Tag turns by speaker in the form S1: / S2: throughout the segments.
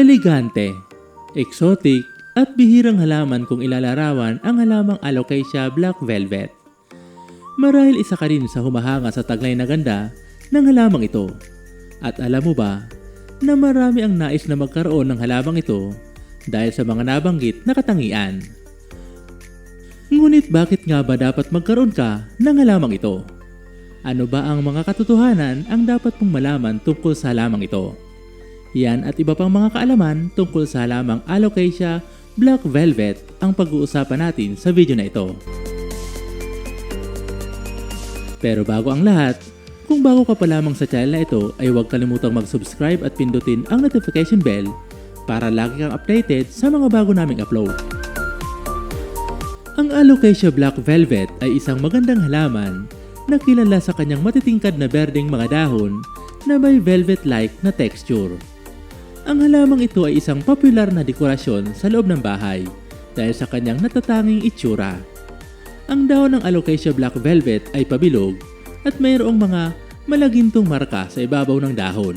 S1: Elegante, exotic, at bihirang halaman kung ilalarawan ang halamang Alocasia Black Velvet. Marahil isa ka rin sa humahanga sa taglay na ganda ng halamang ito. At alam mo ba na marami ang nais na magkaroon ng halamang ito dahil sa mga nabanggit na katangian. Ngunit bakit nga ba dapat magkaroon ka ng halamang ito? Ano ba ang mga katotohanan ang dapat mong malaman tungkol sa halamang ito? Yan at iba pang mga kaalaman tungkol sa halamang Alocasia Black Velvet ang pag-uusapan natin sa video na ito. Pero bago ang lahat, kung bago ka pa lamang sa channel na ito ay huwag kalimutang mag-subscribe at pindutin ang notification bell para lagi kang updated sa mga bago naming upload. Ang Alocasia Black Velvet ay isang magandang halaman na kilala sa kanyang matitingkad na berdeng mga dahon na may velvet-like na texture. Ang halamang ito ay isang popular na dekorasyon sa loob ng bahay dahil sa kanyang natatanging itsura. Ang dahon ng Alocasia Black Velvet ay pabilog at mayroong mga malagintong marka sa ibabaw ng dahon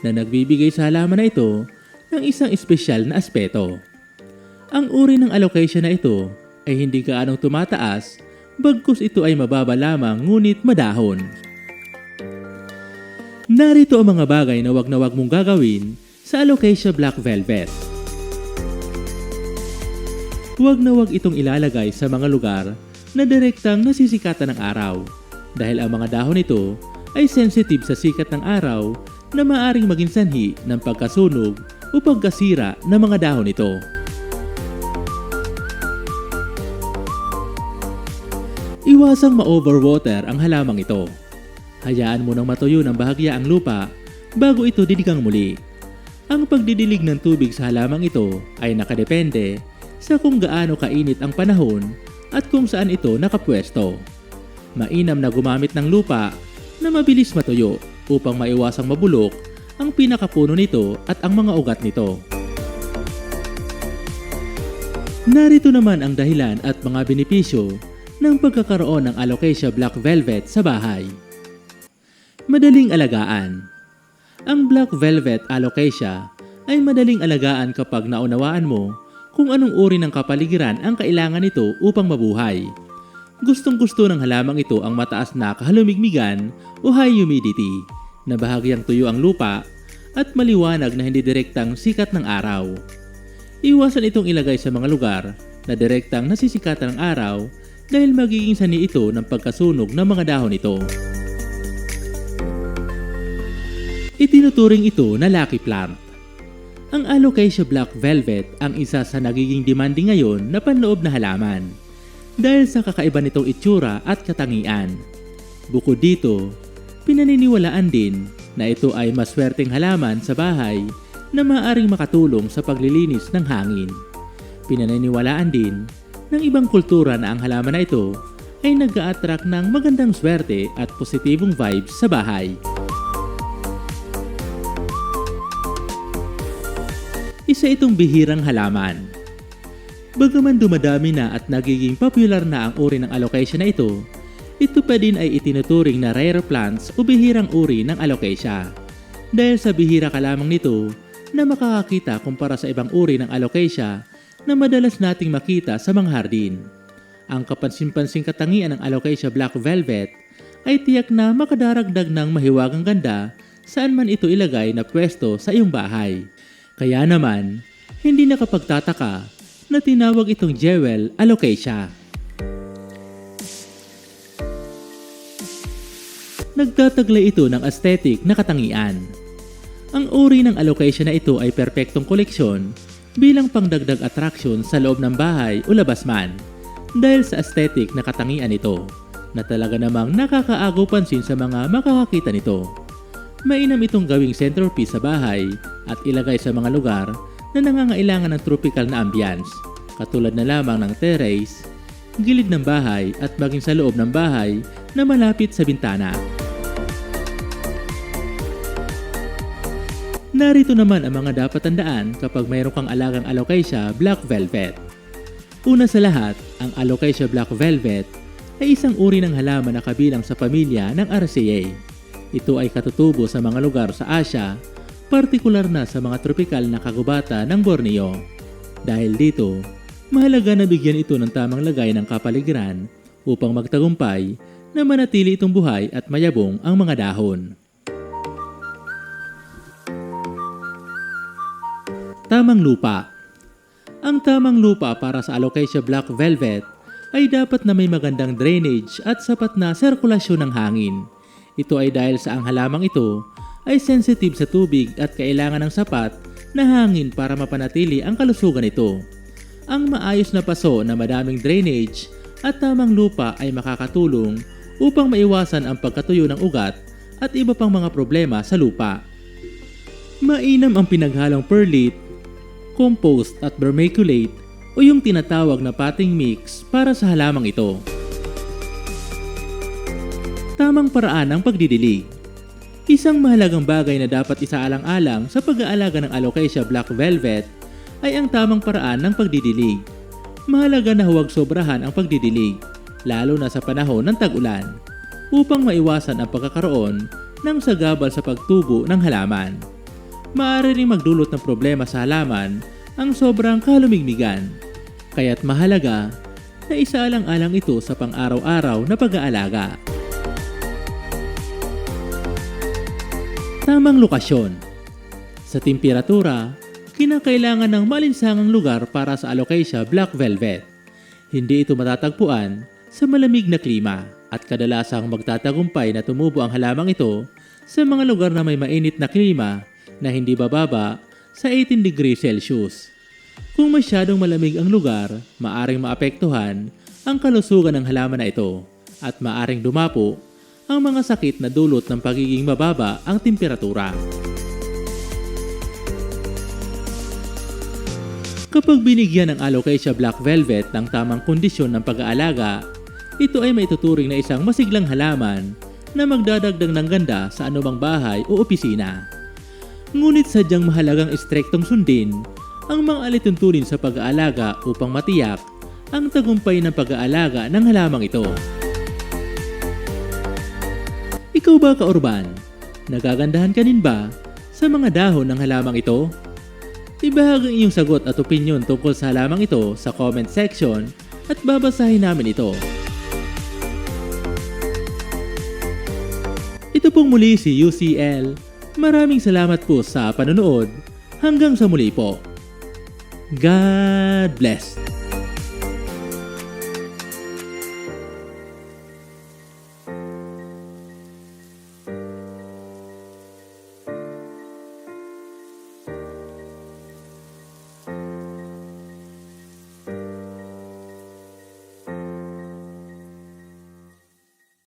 S1: na nagbibigay sa halaman na ito ng isang espesyal na aspeto. Ang uri ng Alocasia na ito ay hindi kaanong tumataas bagkus ito ay mababa lamang ngunit madahon. Narito ang mga bagay na wag na wag mong gagawin sa Alocasia Black Velvet. Huwag na wag itong ilalagay sa mga lugar na direktang nasisikatan ng araw dahil ang mga dahon nito ay sensitive sa sikat ng araw na maaring maging sanhi ng pagkasunog o pagkasira ng mga dahon nito. Iwasang ma-overwater ang halamang ito. Hayaan mo nang matuyo ng bahagya ang lupa bago ito didigang muli. Ang pagdidilig ng tubig sa halamang ito ay nakadepende sa kung gaano kainit ang panahon at kung saan ito nakapwesto. Mainam na gumamit ng lupa na mabilis matuyo upang maiwasang mabulok ang pinakapuno nito at ang mga ugat nito. Narito naman ang dahilan at mga benepisyo ng pagkakaroon ng Alocasia Black Velvet sa bahay. Madaling alagaan Ang Black Velvet Alocasia ay madaling alagaan kapag naunawaan mo kung anong uri ng kapaligiran ang kailangan nito upang mabuhay. Gustong gusto ng halamang ito ang mataas na kahalumigmigan o high humidity na bahagyang tuyo ang lupa at maliwanag na hindi direktang sikat ng araw. Iwasan itong ilagay sa mga lugar na direktang nasisikatan ng araw dahil magiging sani ito ng pagkasunog ng mga dahon nito. Itinuturing ito na lucky plant. Ang Alocasia Black Velvet ang isa sa nagiging demanding ngayon na panloob na halaman dahil sa kakaiba nitong itsura at katangian. Bukod dito, pinaniniwalaan din na ito ay maswerteng halaman sa bahay na maaaring makatulong sa paglilinis ng hangin. Pinaniniwalaan din ng ibang kultura na ang halaman na ito ay nag attract ng magandang swerte at positibong vibes sa bahay. Isa itong bihirang halaman. Bagaman dumadami na at nagiging popular na ang uri ng alocasia na ito, ito pa din ay itinuturing na rare plants o bihirang uri ng alocasia. Dahil sa bihira ka lamang nito na makakakita kumpara sa ibang uri ng alocasia na madalas nating makita sa mga hardin. Ang kapansin-pansing katangian ng Alocasia Black Velvet ay tiyak na makadaragdag ng mahiwagang ganda saan man ito ilagay na pwesto sa iyong bahay. Kaya naman, hindi nakapagtataka na tinawag itong Jewel Alocasia. Nagtataglay ito ng aesthetic na katangian. Ang uri ng alocasia na ito ay perpektong koleksyon bilang pangdagdag attraction sa loob ng bahay o labas man dahil sa aesthetic na katangian nito na talaga namang nakakaagaw pansin sa mga makakakita nito. Mainam itong gawing centerpiece sa bahay at ilagay sa mga lugar na nangangailangan ng tropical na ambience katulad na lamang ng terrace, gilid ng bahay at maging sa loob ng bahay na malapit sa bintana. Narito naman ang mga dapat tandaan kapag mayroon kang alagang Alocasia Black Velvet. Una sa lahat, ang Alocasia Black Velvet ay isang uri ng halaman na kabilang sa pamilya ng Araceae. Ito ay katutubo sa mga lugar sa Asia partikular na sa mga tropikal na kagubata ng Borneo. Dahil dito, mahalaga na bigyan ito ng tamang lagay ng kapaligiran upang magtagumpay na manatili itong buhay at mayabong ang mga dahon. Tamang lupa Ang tamang lupa para sa Alocasia Black Velvet ay dapat na may magandang drainage at sapat na sirkulasyon ng hangin. Ito ay dahil sa ang halamang ito ay sensitive sa tubig at kailangan ng sapat na hangin para mapanatili ang kalusugan nito. Ang maayos na paso na madaming drainage at tamang lupa ay makakatulong upang maiwasan ang pagkatuyo ng ugat at iba pang mga problema sa lupa. Mainam ang pinaghalong perlite, compost at vermiculate o yung tinatawag na potting mix para sa halamang ito. Tamang paraan ng pagdidilig Isang mahalagang bagay na dapat isaalang-alang sa pag-aalaga ng Alocasia Black Velvet ay ang tamang paraan ng pagdidilig. Mahalaga na huwag sobrahan ang pagdidilig, lalo na sa panahon ng tag-ulan, upang maiwasan ang pagkakaroon ng sagabal sa pagtubo ng halaman. Maaari ring magdulot ng problema sa halaman ang sobrang kalumigmigan, kaya't mahalaga na isaalang-alang ito sa pang-araw-araw na pag-aalaga. Tamang lokasyon. Sa temperatura, kinakailangan ng malinsangang lugar para sa Alocasia Black Velvet. Hindi ito matatagpuan sa malamig na klima at kadalasang magtatagumpay na tumubo ang halamang ito sa mga lugar na may mainit na klima na hindi bababa sa 18 degrees Celsius. Kung masyadong malamig ang lugar, maaring maapektuhan ang kalusugan ng halaman na ito at maaring dumapo ang mga sakit na dulot ng pagiging mababa ang temperatura. Kapag binigyan ng Alocasia Black Velvet ng tamang kondisyon ng pag-aalaga, ito ay maituturing na isang masiglang halaman na magdadagdag ng ganda sa anumang bahay o opisina. Ngunit sadyang mahalagang estrektong sundin ang mga alituntunin sa pag-aalaga upang matiyak ang tagumpay ng pag-aalaga ng halamang ito. Ikaw ba kaurban? Nagagandahan ka ba sa mga dahon ng halamang ito? Ibahagi ang iyong sagot at opinion tungkol sa halamang ito sa comment section at babasahin namin ito. Ito pong muli si UCL. Maraming salamat po sa panonood. Hanggang sa muli po. God bless.